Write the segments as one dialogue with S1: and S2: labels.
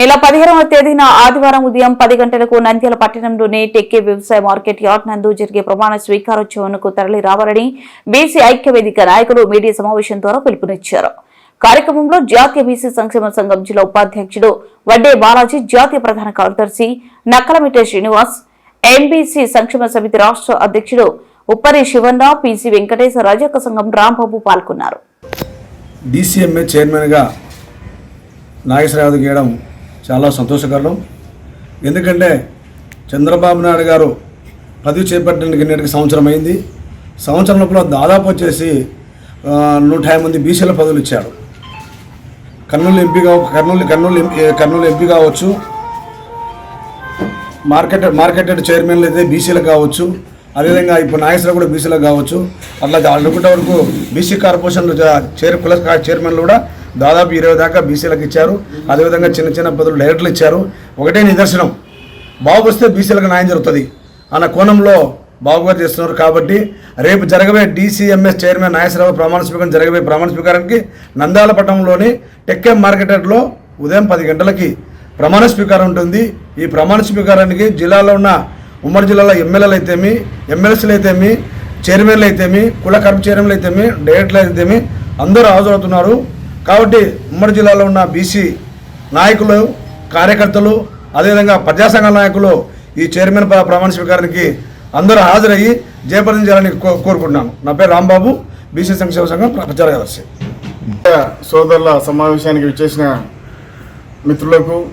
S1: నెల పదిహేనవ తేదీన ఆదివారం ఉదయం పది గంటలకు నంద్యాల పట్టణంలోని టెక్కే వ్యవసాయ మార్కెట్ యార్డ్ నందు జరిగే ప్రమాణ స్వీకారోత్సవంకు తరలి రావాలని బీసీ ఐక్య వేదిక నాయకులు మీడియా సమావేశం ద్వారా పిలుపునిచ్చారు. కార్యక్రమంలో జాతీయ బీసీ సంక్షేమ సంఘం జిల్లా ఉపాధ్యక్షుడు వడ్డే బాలాజీ జాతీయ ప్రధాన కార్యదర్శి నక్కలమిట శ్రీనివాస్ ఎంబీసీ సంక్షేమ సమితి రాష్ట్ర అధ్యక్షుడు ఉప్పరి శివన్న పీసీ వెంకటేశ్వర రజక సంఘం రాంబాబు పాల్గొన్నారు.
S2: డీసీఎంఏ చైర్మన్గా నాగేశ్వరరావు గీయడం చాలా సంతోషకరం. ఎందుకంటే చంద్రబాబు నాయుడు గారు పదవి చేపట్టడానికి నేటికి సంవత్సరం అయింది. సంవత్సరం లోపల దాదాపు వచ్చేసి నూట యాభై మంది బీసీల పదవులు ఇచ్చాడు కర్నూలు ఎంపీ కావచ్చు కర్నూలు కర్నూలు కర్నూలు ఎంపీ కావచ్చు మార్కెట్ మార్కెటెడ్ చైర్మన్లు అయితే బీసీలకు కావచ్చు అదేవిధంగా ఇప్పుడు నాగేశ్వర కూడా బీసీలకు కావచ్చు అట్లా అనుకుంటే వరకు బీసీ కార్పొరేషన్ చైర్ కుల చైర్మన్లు కూడా దాదాపు ఇరవై దాకా బీసీలకు ఇచ్చారు. అదేవిధంగా చిన్న చిన్న పదవులు డైరెక్ట్లు ఇచ్చారు. ఒకటే నిదర్శనం. బాబు వస్తే బీసీలకు న్యాయం జరుగుతుంది అన్న కోణంలో బాబు గారు చేస్తున్నారు కాబట్టి రేపు జరగబోయే డీసీఎంఎస్ చైర్మన్ నాగేశ్వరరావు ప్రమాణ స్వీకారం జరగబోయే ప్రమాణ స్వీకారానికి నందాలపట్నంలోని టెక్కెం మార్కెటెడ్లో ఉదయం పది గంటలకి ప్రమాణ స్వీకారం ఉంటుంది. ఈ ప్రమాణ స్వీకారానికి జిల్లాలో ఉన్న ఉమ్మడి జిల్లాలో ఎమ్మెల్యేలు అయితేమి ఎమ్మెల్సీలు అయితేమి చైర్మన్లు అయితేమి కుల కర్మ చైర్మన్లు అయితేమి డైరెక్టర్లు అయితేమి అందరూ హాజరవుతున్నారు. కాబట్టి ఉమ్మడి జిల్లాలో ఉన్న బీసీ నాయకులు కార్యకర్తలు అదేవిధంగా ప్రజాసంఘ నాయకులు ఈ చైర్మన్ ప్రమాణ స్వీకారానికి అందరూ హాజరయ్యి జయప్రదం చేయాలని కో- కోరుకుంటున్నాను. నా పేరు రాంబాబు బీసీ సంక్షేమ సంఘం ప్రచార కార్యదర్శి.
S3: సోదరుల సమావేశానికి విచ్చేసిన మిత్రులకు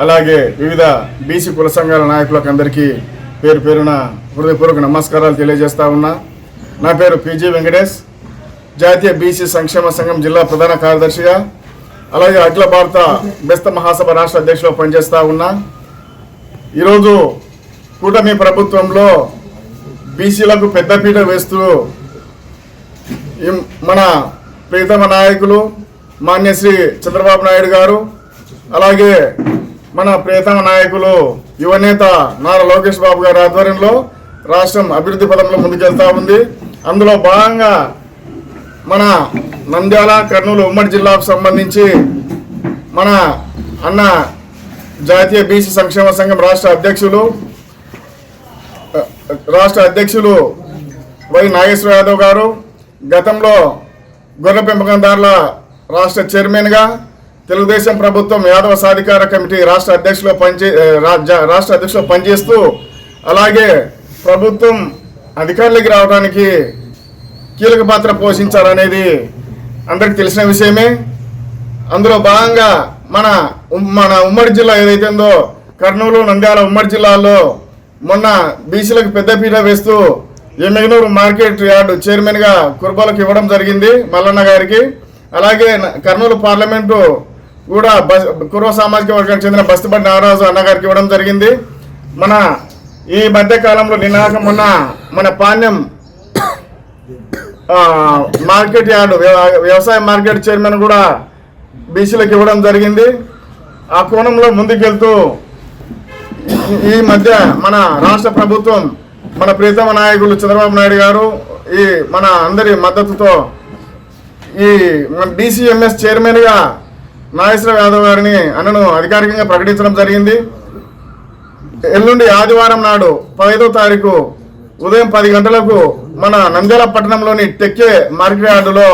S3: అలాగే వివిధ బీసీ కుల సంఘాల నాయకులకు అందరికీ పేరు పేరున హృదయపూర్వక నమస్కారాలు తెలియజేస్తా ఉన్నా. నా పేరు పీజీ వెంకటేష్ జాతీయ బీసీ సంక్షేమ సంఘం జిల్లా ప్రధాన కార్యదర్శిగా అలాగే అఖిల భారత బెస్త మహాసభ రాష్ట్ర అధ్యక్షులు పనిచేస్తూ ఉన్నా. ఈరోజు కూటమి ప్రభుత్వంలో బీసీలకు పెద్దపీట వేస్తూ మన ప్రీతమ నాయకులు మాన్యశ్రీ చంద్రబాబు నాయుడు గారు అలాగే మన ప్రియతమ నాయకులు యువనేత నారా లోకేష్ బాబు గారి ఆధ్వర్యంలో రాష్ట్రం అభివృద్ధి పదంలో ముందుకెళ్తా ఉంది. అందులో భాగంగా మన నంద్యాల కర్నూలు ఉమ్మడి జిల్లాకు సంబంధించి మన అన్న జాతీయ బీసీ సంక్షేమ సంఘం రాష్ట్ర అధ్యక్షులు రాష్ట్ర అధ్యక్షులు వై నాగేశ్వర యాదవ్ గారు గతంలో గొర్రె పెంపకందారుల రాష్ట్ర చైర్మన్గా తెలుగుదేశం ప్రభుత్వం యాదవ సాధికార కమిటీ రాష్ట్ర అధ్యక్షులు పనిచే రాష్ట్ర అధ్యక్షులు పనిచేస్తూ అలాగే ప్రభుత్వం అధికారులకి రావడానికి కీలక పాత్ర పోషించారనేది అందరికి తెలిసిన విషయమే. అందులో భాగంగా మన ఉమ్- మన ఉమ్మడి జిల్లా ఏదైతే ఉందో కర్నూలు నంద్యాల ఉమ్మడి జిల్లాలో మొన్న బీసీలకు పెద్దపీట వేస్తూ ఎమ్మెగనూరు మార్కెట్ యార్డు చైర్మన్గా కుర్బాలకు ఇవ్వడం జరిగింది మల్లన్న గారికి. అలాగే కర్నూలు పార్లమెంటు కూడా బస్ కుర్వ సామాజిక వర్గానికి చెందిన బస్తిబండి నాగరాజు అన్నగారికి ఇవ్వడం జరిగింది. మన ఈ మధ్యకాలంలో నినాక మొన్న మన పాణ్యం మార్కెట్ యార్డు వ్యవసాయ మార్కెట్ చైర్మన్ కూడా బీసీలకు ఇవ్వడం జరిగింది. ఆ కోణంలో ముందుకెళ్తూ ఈ- మధ్య మన రాష్ట్ర ప్రభుత్వం మన ప్రీతమ నాయకులు చంద్రబాబు నాయుడు గారు ఈ మన అందరి మద్దతుతో ఈ బీసీఎంఎస్ చైర్మన్గా నాగేశ్వర యాదవ్ గారిని అన్నను అధికారికంగా ప్రకటించడం జరిగింది. ఎల్లుండి ఆదివారం నాడు పదహైదో తారీఖు ఉదయం పది గంటలకు మన నంద్యాల పట్టణంలోని టెక్కే మార్కెట్ యార్డులో